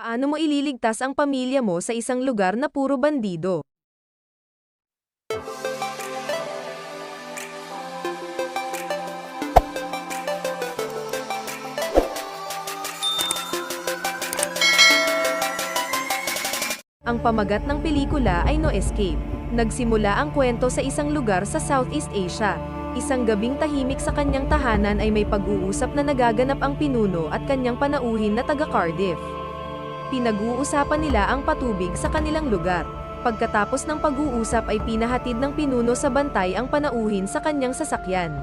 Paano mo ililigtas ang pamilya mo sa isang lugar na puro bandido? Ang pamagat ng pelikula ay No Escape. Nagsimula ang kwento sa isang lugar sa Southeast Asia. Isang gabing tahimik sa kanyang tahanan ay may pag-uusap na nagaganap ang pinuno at kanyang panauhin na taga Cardiff. Pinag-uusapan nila ang patubig sa kanilang lugar. Pagkatapos ng pag-uusap ay pinahatid ng pinuno sa bantay ang panauhin sa kanyang sasakyan.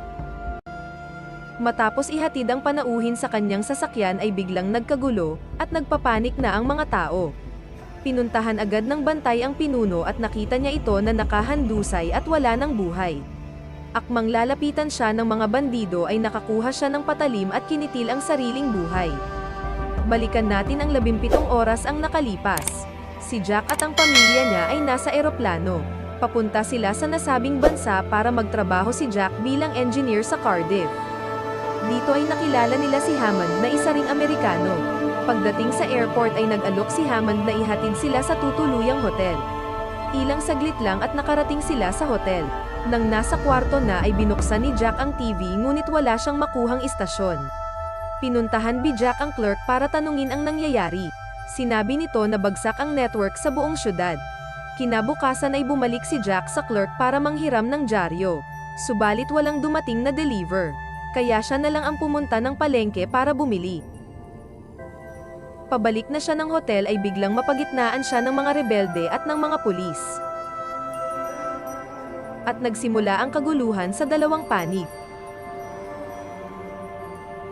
Matapos ihatid ang panauhin sa kanyang sasakyan ay biglang nagkagulo at nagpapanik na ang mga tao. Pinuntahan agad ng bantay ang pinuno at nakita niya ito na nakahandusay at wala ng buhay. Akmang lalapitan siya ng mga bandido ay nakakuha siya ng patalim at kinitil ang sariling buhay. Balikan natin ang 17 oras ang nakalipas. Si Jack at ang pamilya niya ay nasa eroplano. Papunta sila sa nasabing bansa para magtrabaho si Jack bilang engineer sa Cardiff. Dito ay nakilala nila si Hammond na isa ring Amerikano. Pagdating sa airport ay nag-alok si Hammond na ihatid sila sa tutuluyang hotel. Ilang saglit lang at nakarating sila sa hotel. Nang nasa kwarto na ay binuksan ni Jack ang TV ngunit wala siyang makuhang istasyon. Pinuntahan ni Jack ang clerk para tanungin ang nangyayari. Sinabi nito na bagsak ang network sa buong syudad. Kinabukasan ay bumalik si Jack sa clerk para manghiram ng dyaryo. Subalit walang dumating na deliver. Kaya siya na lang ang pumunta ng palengke para bumili. Pabalik na siya ng hotel ay biglang mapagitnaan siya ng mga rebelde at ng mga pulis. At nagsimula ang kaguluhan sa dalawang panig.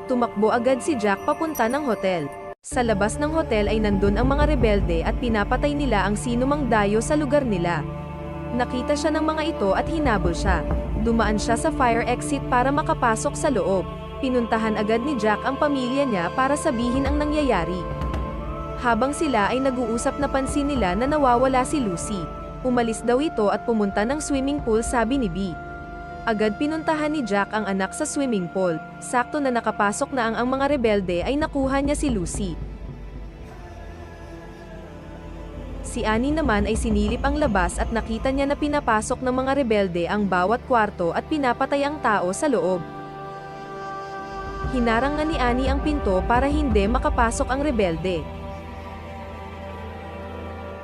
Tumakbo agad si Jack papunta ng hotel. Sa labas ng hotel ay nandun ang mga rebelde at pinapatay nila ang sinumang dayo sa lugar nila. Nakita siya ng mga ito at hinabol siya. Dumaan siya sa fire exit para makapasok sa loob. Pinuntahan agad ni Jack ang pamilya niya para sabihin ang nangyayari. Habang sila ay nag-uusap na pansin nila na nawawala si Lucy. Umalis daw ito at pumunta ng swimming pool sabi ni B. Agad pinuntahan ni Jack ang anak sa swimming pool. Sakto na nakapasok na ang, ang mga rebelde ay nakuha niya si Lucy. Si Annie naman ay sinilip ang labas at nakita niya na pinapasok ng mga rebelde ang bawat kwarto at pinapatay ang tao sa loob. Hinarang nga ni Annie ang pinto para hindi makapasok ang rebelde.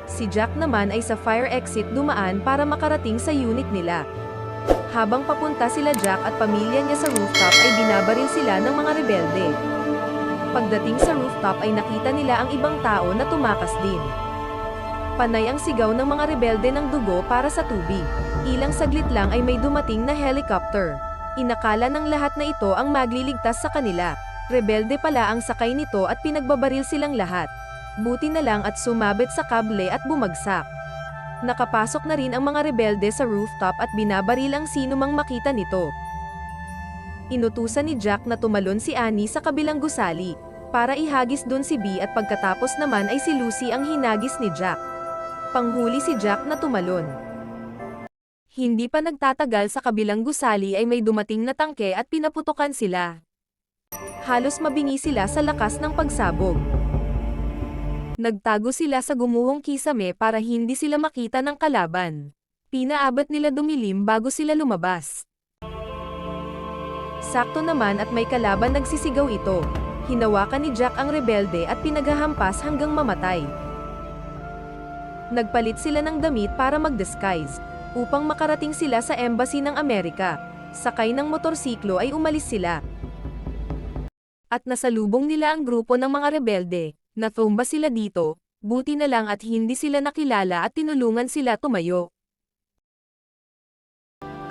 Si Jack naman ay sa fire exit dumaan para makarating sa unit nila. Habang papunta sila Jack at pamilya niya sa rooftop ay binabaril sila ng mga rebelde. Pagdating sa rooftop ay nakita nila ang ibang tao na tumakas din. Panay ang sigaw ng mga rebelde ng dugo para sa tubig. Ilang saglit lang ay may dumating na helicopter. Inakala ng lahat na ito ang magliligtas sa kanila. Rebelde pala ang sakay nito at pinagbabaril silang lahat. Buti na lang at sumabit sa kable at bumagsak. Nakapasok na rin ang mga rebelde sa rooftop at binabaril ang sino mang makita nito. Inutusan ni Jack na tumalon si Annie sa kabilang gusali, para ihagis dun si B at pagkatapos naman ay si Lucy ang hinagis ni Jack. Panghuli si Jack na tumalon. Hindi pa nagtatagal sa kabilang gusali ay may dumating na tangke at pinaputokan sila. Halos mabingi sila sa lakas ng pagsabog. Nagtago sila sa gumuhong kisame para hindi sila makita ng kalaban. Pinaabat nila dumilim bago sila lumabas. Sakto naman at may kalaban nagsisigaw ito. Hinawakan ni Jack ang rebelde at pinaghahampas hanggang mamatay. Nagpalit sila ng damit para mag-disguise, upang makarating sila sa embassy ng Amerika. Sakay ng motorsiklo ay umalis sila. At nasalubong nila ang grupo ng mga rebelde, natumba sila dito, buti na lang at hindi sila nakilala at tinulungan sila tumayo.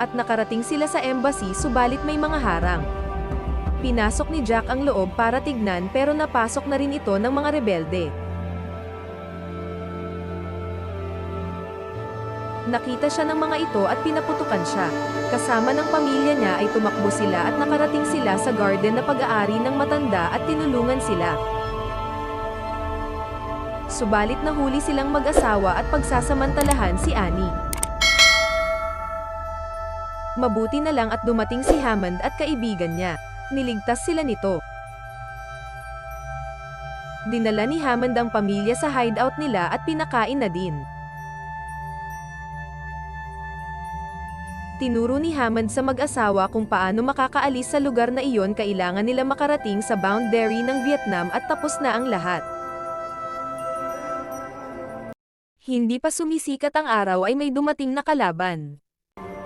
At nakarating sila sa embassy subalit may mga harang. Pinasok ni Jack ang loob para tignan pero napasok na rin ito ng mga rebelde. Nakita siya ng mga ito at pinaputukan siya. Kasama ng pamilya niya ay tumakbo sila at nakarating sila sa garden na pag-aari ng matanda at tinulungan sila. Subalit nahuli silang mag-asawa at pagsasamantalahan si Annie. Mabuti na lang at dumating si Hammond at kaibigan niya. Niligtas sila nito. Dinala ni Hammond ang pamilya sa hideout nila at pinakain na din. Tinuro ni Hammond sa mag-asawa kung paano makakaalis sa lugar na iyon kailangan nila makarating sa boundary ng Vietnam at tapos na ang lahat. Hindi pa sumisikat ang araw ay may dumating na kalaban.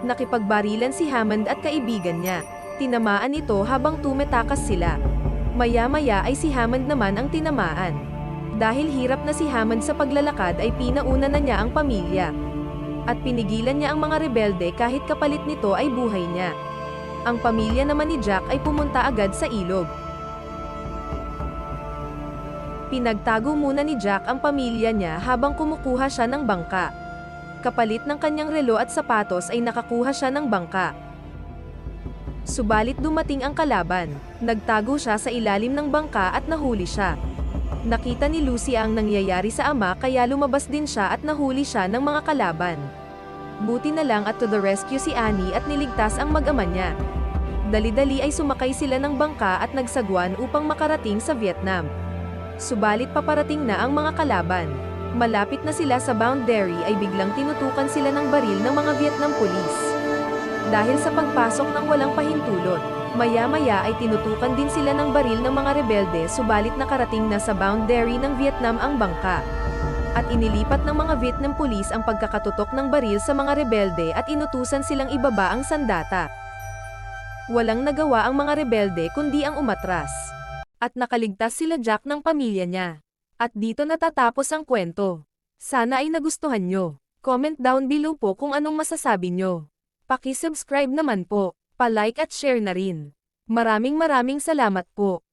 Nakipagbarilan si Hammond at kaibigan niya. Tinamaan ito habang tumetakas sila. Maya-maya ay si Hammond naman ang tinamaan. Dahil hirap na si Hammond sa paglalakad ay pinauna na niya ang pamilya. At pinigilan niya ang mga rebelde kahit kapalit nito ay buhay niya. Ang pamilya naman ni Jack ay pumunta agad sa ilog. Pinagtago muna ni Jack ang pamilya niya habang kumukuha siya ng bangka. Kapalit ng kanyang relo at sapatos ay nakakuha siya ng bangka. Subalit dumating ang kalaban, nagtago siya sa ilalim ng bangka at nahuli siya. Nakita ni Lucy ang nangyayari sa ama kaya lumabas din siya at nahuli siya ng mga kalaban. Buti na lang at to the rescue si Annie at niligtas ang mag-ama niya. Dali-dali ay sumakay sila ng bangka at nagsagwan upang makarating sa Vietnam. Subalit paparating na ang mga kalaban. Malapit na sila sa boundary ay biglang tinutukan sila ng baril ng mga Vietnam police. Dahil sa pagpasok ng walang pahintulot, maya-maya ay tinutukan din sila ng baril ng mga rebelde subalit nakarating na sa boundary ng Vietnam ang bangka. At inilipat ng mga Vietnam police ang pagkakatutok ng baril sa mga rebelde at inutusan silang ibaba ang sandata. Walang nagawa ang mga rebelde kundi ang umatras. At nakaligtas sila Jack ng pamilya niya. At dito natatapos ang kwento. Sana ay nagustuhan nyo. Comment down below po kung anong masasabi nyo. Paki-subscribe naman po, pa-like at share na rin. Maraming maraming salamat po.